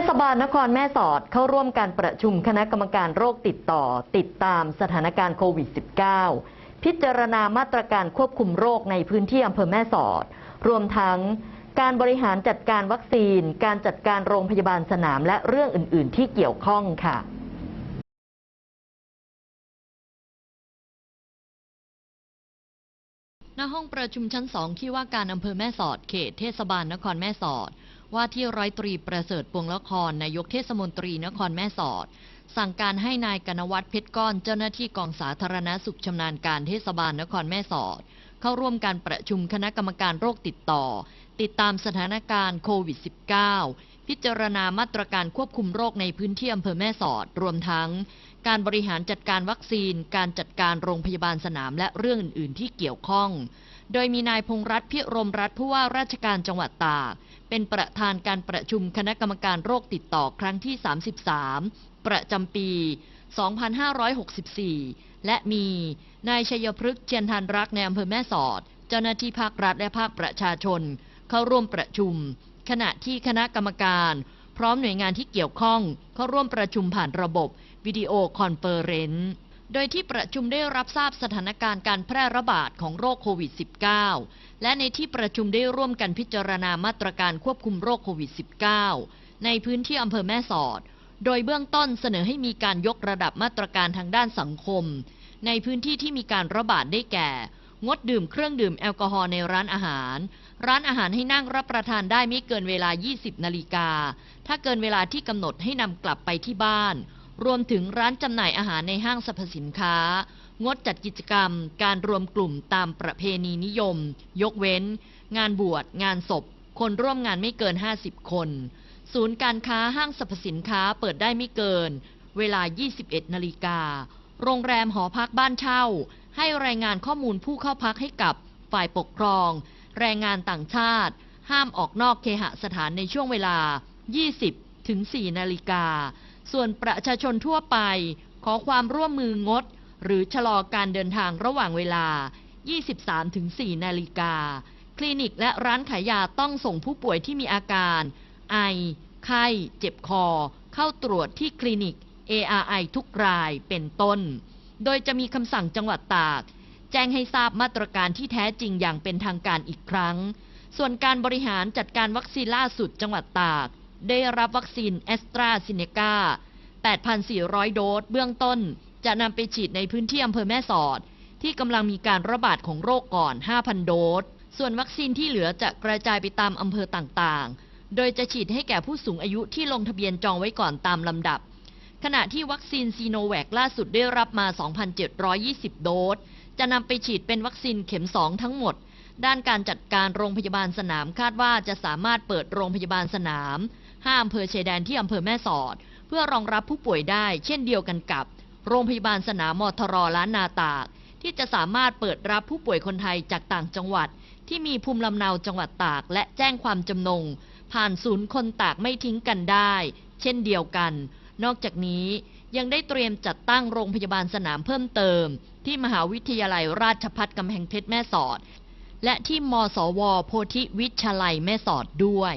ทศบาลนครแม่สอดเข้าร่วมการประชุมคณะกรรมการโรคติดต่อ ติดตามสถานการณ์โควิด -19 พิจารณามาตรการควบคุมโรคในพื้นที่อำเภอแม่สอด รวมทั้งการบริหารจัดการวัคซีน การจัดการโรงพยาบาลสนามและเรื่องอื่น ๆ ที่เกี่ยวข้องค่ะณห้องประชุมชั้นสองที่ว่าการอำเภอแม่สอด เขตเทศบาลนครแม่สอด ว่าที่ร้อยตรีประเสริฐปวงละครนายกเทศมนตรีนครแม่สอด สั่งการให้นายกนวัฒน์เพชรก้อนเจ้าหน้าที่กองสาธารณสุขชำนาญการเทศบาลนครแม่สอด เข้าร่วมการประชุมคณะกรรมการโรคติดต่อ ติดตามสถานการณ์โควิด -19 พิจารณามาตรการควบคุมโรคในพื้นที่อำเภอแม่สอด รวมทั้ง การบริหารจัดการวัคซีน การจัดการโรงพยาบาลสนามและเรื่องอื่น ๆ ที่เกี่ยวข้อง โดยมีนายพงษ์รัฐพิรมรัฐผู้ว่าราชการจังหวัดตาก เป็นประธานการประชุมคณะกรรมการโรคติดต่อครั้งที่ 33 ประจำปี 2564 และมีนายชัยพฤกษ์เชียนทันรักในอำเภอแม่สอด เจ้าหน้าที่ภาครัฐและภาคประชาชน เข้าร่วมประชุม ขณะที่คณะกรรมการ พร้อมหน่วยงานที่เกี่ยวข้อง เข้าร่วมประชุมผ่านระบบวิดีโอคอนเฟอเรนซ์ โดยที่ประชุมได้รับทราบสถานการณ์การแพร่ระบาดของโรคโควิด -19 และในที่ประชุมได้ร่วมกันพิจารณามาตรการควบคุมโรคโควิด -19 ในพื้นที่อำเภอแม่สอด โดยเบื้องต้นเสนอให้มีการยกระดับมาตรการทางด้านสังคม ในพื้นที่ที่มีการระบาดได้แก่ งดดื่มเครื่องดื่มแอลกอฮอล์ในร้านอาหาร ร้านอาหารให้นั่งรับประทานได้ไม่เกินเวลา 20 นาฬิกา ถ้าเกินเวลาที่กำหนดให้นำกลับไปที่บ้าน รวมถึงร้านจำหน่ายอาหารในห้างสรรพสินค้า งดจัดกิจกรรม การรวมกลุ่มตามประเพณีนิยม ยกเว้น งานบวช งานศพ คนร่วมงานไม่เกิน 50 คน ศูนย์การค้าห้างสรรพสินค้าเปิดได้ไม่เกิน เวลา 21 นาฬิกา โรงแรมหอพักบ้านเช่า ให้รายงานข้อมูลผู้เข้าพักให้กับฝ่ายปกครอง แรงงานต่างชาติ ห้ามออกนอกเคหสถานในช่วงเวลา 20 ถึง 4 นาฬิกา ส่วนประชาชนทั่วไป ขอความร่วมมืองด หรือชะลอการเดินทางระหว่างเวลา 23-4 นาฬิกา คลินิกและร้านขายยาต้องส่งผู้ป่วยที่มีอาการ ไอ ไข้ เจ็บคอ เข้าตรวจที่คลินิก ARI ทุกรายเป็นต้น โดยจะมีคำสั่งจังหวัดตาก แจ้งให้ทราบมาตรการที่แท้จริงอย่างเป็นทางการอีกครั้ง ส่วนการบริหารจัดการวัคซีนล่าสุดจังหวัดตาก ได้รับวัคซีนแอสตราซิเนกา8,400 โดสเบื้องต้น จะนำไปฉีดในพื้นที่อำเภอแม่สอด ที่กำลังมีการระบาดของโรคก่อน 5,000 โดส ส่วนวัคซีนที่เหลือจะกระจายไปตามอำเภอต่างๆ โดยจะฉีดให้แก่ผู้สูงอายุที่ลงทะเบียนจองไว้ก่อนตามลำดับ ขณะที่วัคซีนซีโนแวคล่าสุดได้รับมา 2,720 โดส จะนำไปฉีดเป็นวัคซีนเข็ม 2 ทั้งหมด ด้านการจัดการโรงพยาบาลสนามคาดว่าจะสามารถเปิดโรงพยาบาลสนาม 5อำเภอชายแดนที่อำเภอแม่สอด เพื่อรองรับผู้ป่วยได้ เช่นเดียวกันกับ โรงพยาบาลสนามมทรล้านนาตาก ที่จะสามารถเปิดรับผู้ป่วยคนไทยจากต่างจังหวัด ที่มีภูมิลำเนาจังหวัดตาก และแจ้งความจำนง ผ่านศูนย์คนตากไม่ทิ้งกันได้ เช่นเดียวกัน นอกจากนี้ยังได้เตรียมจัดตั้งโรงพยาบาลสนามเพิ่มเติม ที่มหาวิทยาลัยราชภัฏกำแพงเพชรแม่สอด และที่มสว โพธิวิชลัยแม่สอดด้วย